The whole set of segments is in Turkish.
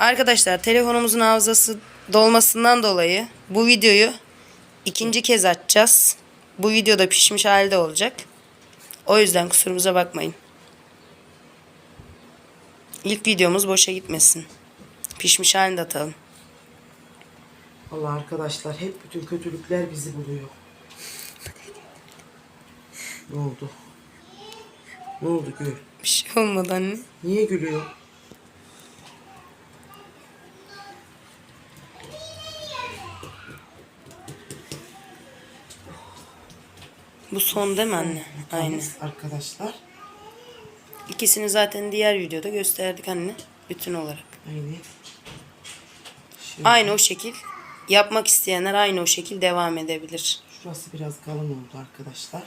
Arkadaşlar telefonumuzun hafızası dolmasından dolayı bu videoyu ikinci kez açacağız. Bu videoda pişmiş halde olacak. O yüzden kusurumuza bakmayın. İlk videomuz boşa gitmesin. Pişmiş halinde atalım. Allah arkadaşlar hep bütün kötülükler bizi buluyor. Ne oldu? Ne oldu Gül? Bir şey olmadı anne. Niye gülüyor? Bu son değil mi anne? Yalnız Arkadaşlar. İkisini zaten diğer videoda gösterdik anne. Bütün olarak. Aynı. Şöyle. Aynı o şekil. Yapmak isteyenler aynı o şekil devam edebilir. Şurası biraz kalın oldu arkadaşlar.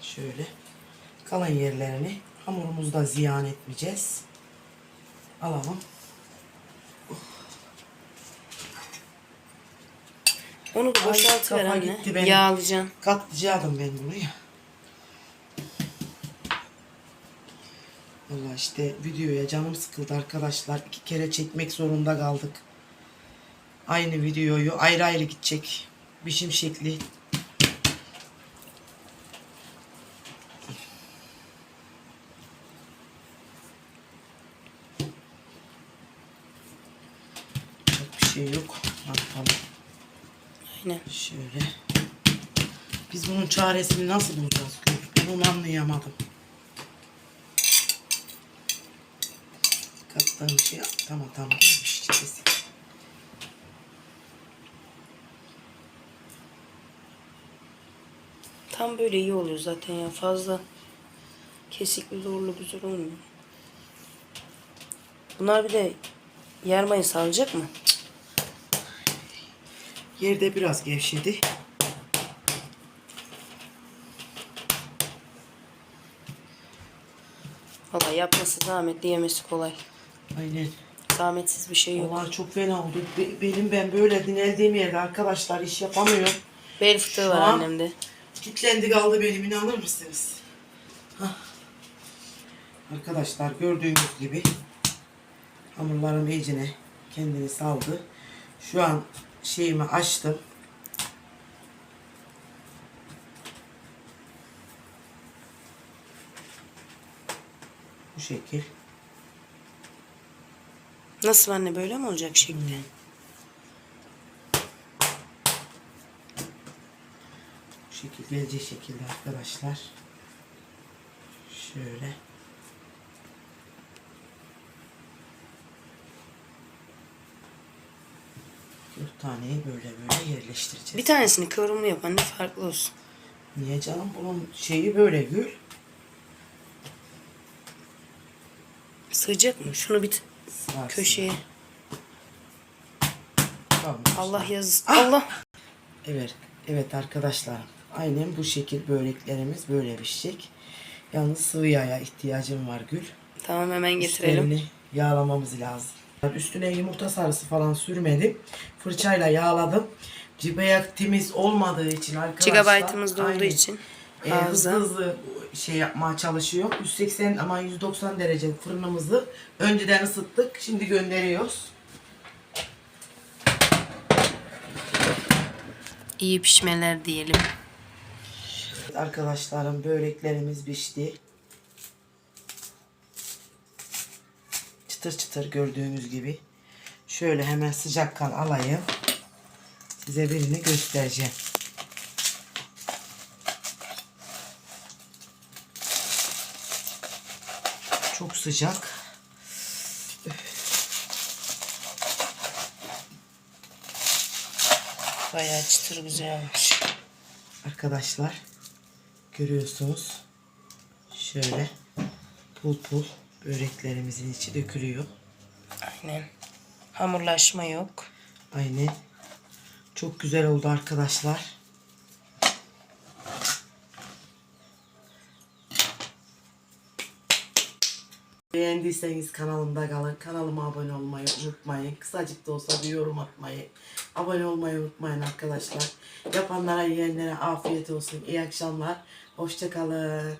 Şöyle. Kalan yerlerini hamurumuzda ziyan etmeyeceğiz. Alalım. Onu da boşaltıver kafa anne. gitti benim. Yağlayacaksın. Katlayacaktım ben bunu ya. Valla işte videoya canım sıkıldı arkadaşlar. İki kere çekmek zorunda kaldık. Aynı videoyu ayrı ayrı gidecek. Biçim şekli. Çok bir şey yok. Bakalım. Aynen. Şöyle. Biz bunun çaresini nasıl bulacağız? Ben onu anlayamadım. Kattığım şey tamam tamam. İşte kesin. Tam böyle iyi oluyor zaten ya. Fazla kesikli doğrulu güzel olmuyor. Bunlar bir de yarmayı salacak mı? Yerde biraz gevşedi. Valla yapması zahmetli yemesi kolay. Aynen. Zahmetsiz bir şey yok. Vallahi çok fena oldu. Be- benim ben böyle dineldiğim yerde arkadaşlar iş yapamıyorum. Bel fıtığı Şu var an- annemde. Kitlendi kaldı benim inanır mısınız? Hah. Arkadaşlar gördüğünüz gibi hamurlarım iyicene kendini saldı. Şu an şeyimi açtım. Bu şekil. Nasıl anne böyle mi olacak şekli? Bu şekil gelecek şekilde arkadaşlar. Şöyle. Dört taneyi böyle böyle yerleştireceğiz. Bir tanesini kıvrımlı yap anne farklı olsun. Niye canım? Bunun şeyi böyle gül. Sığacak mı? Şunu bir Sığarsın. köşeye. Tamam. Allah yazsın. Allah. Evet. Evet arkadaşlar. Aynen bu şekil böreklerimiz böyle pişecek. Yalnız sıvı yağa ihtiyacım var Gül. Tamam hemen getirelim. Üstlerini yağlamamız lazım. Üstüne yumurta sarısı falan sürmedim. Fırçayla yağladım. Temiz olmadığı için arkadaşlar. Gigabaytımız da olduğu aynen, için e, hızlı hızlı şey yapmaya çalışıyor. 180 ama 190 derece fırınımızı önceden ısıttık. Şimdi gönderiyoruz. İyi pişmeler diyelim. Arkadaşlarım böreklerimiz pişti. Çıtır çıtır gördüğünüz gibi. Şöyle hemen sıcak kan alayım. Size birini göstereceğim. Çok sıcak. Bayağı çıtır güzel olmuş. Arkadaşlar görüyorsunuz. Şöyle pul pul böreklerimizin içi dökülüyor. Aynen. Hamurlaşma yok. Aynen. Çok güzel oldu arkadaşlar. Beğendiyseniz kanalımda kalın. Kanalıma abone olmayı unutmayın. Kısacık da olsa bir yorum atmayı. Abone olmayı unutmayın arkadaşlar. Yapanlara yiyenlere afiyet olsun. İyi akşamlar. Hoşçakalın.